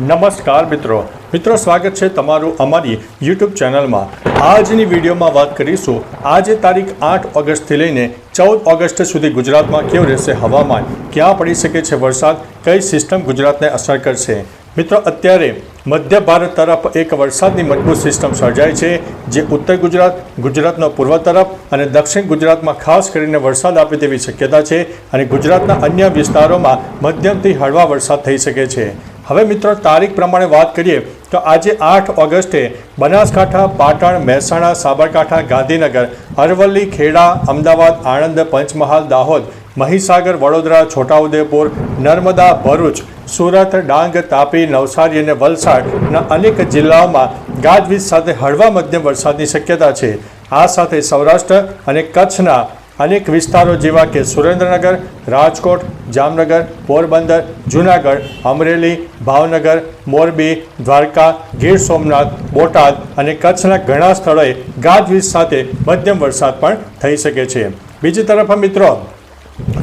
નમસ્કાર મિત્રો. મિત્રો, સ્વાગત છે તમારું અમારી યુટ્યુબ ચેનલમાં. આજની વિડીયોમાં વાત કરીશું, આજે તારીખ આઠ ઓગસ્ટથી લઈને ચૌદ ઓગસ્ટ સુધી ગુજરાતમાં કેવું રહેશે હવામાન, ક્યાં પડી શકે છે વરસાદ, કઈ સિસ્ટમ ગુજરાતને અસર કરશે. મિત્રો, અત્યારે મધ્ય ભારત તરફ એક વરસાદની મજબૂત સિસ્ટમ સર્જાય છે, જે ઉત્તર ગુજરાત, ગુજરાતનો પૂર્વ તરફ અને દક્ષિણ ગુજરાતમાં ખાસ કરીને વરસાદ આપે તેવી શક્યતા છે અને ગુજરાતના અન્ય વિસ્તારોમાં મધ્યમથી હળવા વરસાદ થઈ શકે છે. હવે મિત્રો, તારીખ પ્રમાણે વાત કરીએ તો આજે આઠ ઓગસ્ટે બનાસકાંઠા, પાટણ, મહેસાણા, સાબરકાંઠા, ગાંધીનગર, અરવલ્લી, ખેડા, અમદાવાદ, આણંદ, પંચમહાલ, દાહોદ, મહીસાગર, વડોદરા, છોટાઉદેપુર, નર્મદા, ભરૂચ, સુરત, ડાંગ, તાપી, નવસારી અને વલસાડના અનેક જિલ્લાઓમાં ગાજવીજ સાથે હળવા મધ્યમ વરસાદની શક્યતા છે. આ સાથે સૌરાષ્ટ્ર અને કચ્છના અનેક વિસ્તારો જેવા કે સુરેન્દ્રનગર, રાજકોટ, જામનગર, પોરબંદર, જૂનાગઢ, અમરેલી, ભાવનગર, મોરબી, દ્વારકા, ગીર સોમનાથ, બોટાદ અને કચ્છના ઘણા સ્થળોએ ગાજવીજ સાથે મધ્યમ વરસાદ પણ થઈ શકે છે. બીજી તરફ મિત્રો,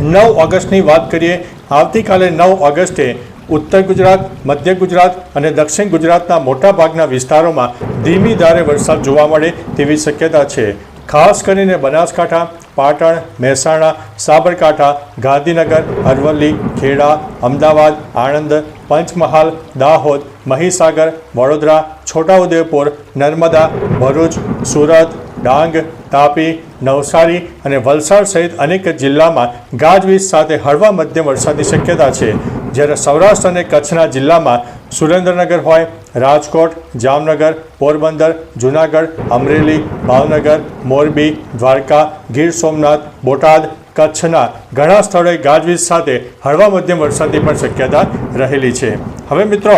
નવ ઓગસ્ટની વાત કરીએ, આવતીકાલે નવ ઓગસ્ટે ઉત્તર ગુજરાત, મધ્ય ગુજરાત અને દક્ષિણ ગુજરાતના મોટાભાગના વિસ્તારોમાં ધીમી ધારે વરસાદ જોવા મળે તેવી શક્યતા છે. ખાસ કરીને બનાસકાંઠા, પાટણ, મહેસાણા, સાબરકાંઠા, ગાંધીનગર, અરવલ્લી, ખેડા, અમદાવાદ, આણંદ, પંચમહાલ, દાહોદ, મહીસાગર, વડોદરા, છોટાઉદેપુર, નર્મદા, ભરૂચ, સુરત, ડાંગ, તાપી, નવસારી અને વલસાડ સહિત અનેક જિલ્લામાં ગાજવીજ સાથે હળવા મધ્યમ વરસાદની શક્યતા છે. જ્યારે સૌરાષ્ટ્ર અને કચ્છના જિલ્લામાં સુરેન્દ્રનગર હોય રાજકોટ, જામનગર, પોરબંદર, જૂનાગઢ, અમરેલી, ભાવનગર, મોરબી, દ્વારકા, ગીર સોમનાથ, બોટાદ, કચ્છના ઘણા સ્થળોએ ગાજવીજ સાથે હળવા મધ્યમ વરસાદની પણ શક્યતા રહેલી છે. હવે મિત્રો,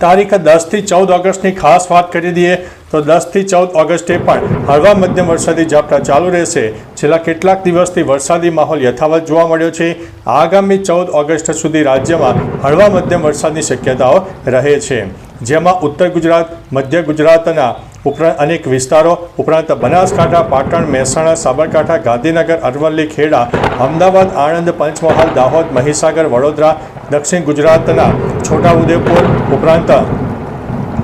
તારીખ દસથી ચૌદ ઓગસ્ટની ખાસ વાત કરી દઈએ તો દસથી ચૌદ ઓગસ્ટે પણ હળવા મધ્યમ વરસાદી ઝાપટા ચાલુ રહેશે. છેલ્લા કેટલાક દિવસથી વરસાદી માહોલ યથાવત જોવા મળ્યો છે. આગામી ચૌદ ઓગસ્ટ સુધી રાજ્યમાં હળવા મધ્યમ વરસાદની શક્યતાઓ રહે છે. જેમાં ઉત્તર ગુજરાત, મધ્ય ગુજરાતના ઉપરાંત અનેક વિસ્તારો, ઉપરાંત બનાસકાંઠા, પાટણ, મહેસાણા, સાબરકાંઠા, ગાંધીનગર, અરવલ્લી, ખેડા, અમદાવાદ, આણંદ, પંચમહાલ, દાહોદ, મહીસાગર, વડોદરા, દક્ષિણ ગુજરાતના છોટાઉદેપુર, ઉપરાંત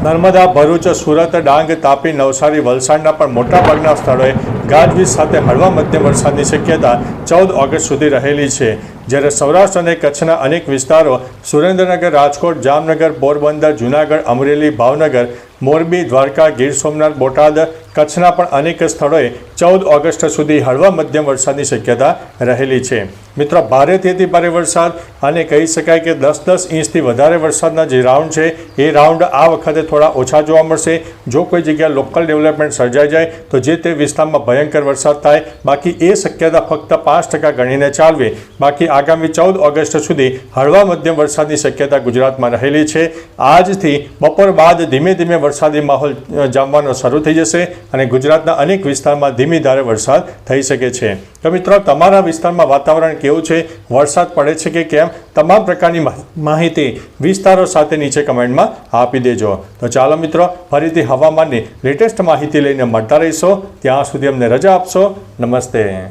નર્મદા, ભરૂચ, સુરત, ડાંગ, તાપી, નવસારી, વલસાડના પણ મોટાભાગના સ્થળોએ ગાજવીજ સાથે હળવા મધ્યમ વરસાદની શક્યતા ચૌદ ઓગસ્ટ સુધી રહેલી છે. જ્યારે સૌરાષ્ટ્ર અને કચ્છના અનેક વિસ્તારો સુરેન્દ્રનગર, રાજકોટ, જામનગર, પોરબંદર, જૂનાગઢ, અમરેલી, ભાવનગર, મોરબી, દ્વારકા, ગીર સોમનાથ, બોટાદ, કચ્છના પણ અનેક સ્થળોએ ચૌદ ઓગસ્ટ સુધી હળવા મધ્યમ વરસાદની શક્યતા રહેલી છે. મિત્રો, ભારેથી ભારે વરસાદ અને કહી શકાય કે દસ દસ ઇંચથી વધારે વરસાદના જે રાઉન્ડ છે, એ રાઉન્ડ આ વખતે થોડા ઓછા જોવા મળશે. જો કોઈ જગ્યાએ લોકલ ડેવલપમેન્ટ સર્જાઈ જાય, તો જે તે વિસ્તારમાં ભયંકર વરસાદ થાય, બાકી એ શક્યતા ફક્ત પાંચ ટકા ગણીને ચાલવી. બાકી આગામી ચૌદ ઓગસ્ટ સુધી હળવા મધ્યમ વરસાદની શક્યતા ગુજરાતમાં રહેલી છે. આજથી બપોર બાદ ધીમે ધીમે વરસાદી માહોલ જામવાનો શરૂ થઈ જશે અને ગુજરાતના અનેક વિસ્તારમાં ધીમી ધારે વરસાદ થઈ શકે છે. તો મિત્રો, તમારા વિસ્તારમાં વાતાવરણ કેવું છે? વરસાદ પડે છે કે કેમ? તમામ પ્રકારની માહિતી વિસ્તારો સાથે નીચે કમેન્ટમાં આપી દેજો. તો ચાલો મિત્રો, ફરીથી હવામાનની લેટેસ્ટ માહિતી લઈને મળતા રહીશો. ત્યાં સુધી અમને રજા આપશો. નમસ્તે.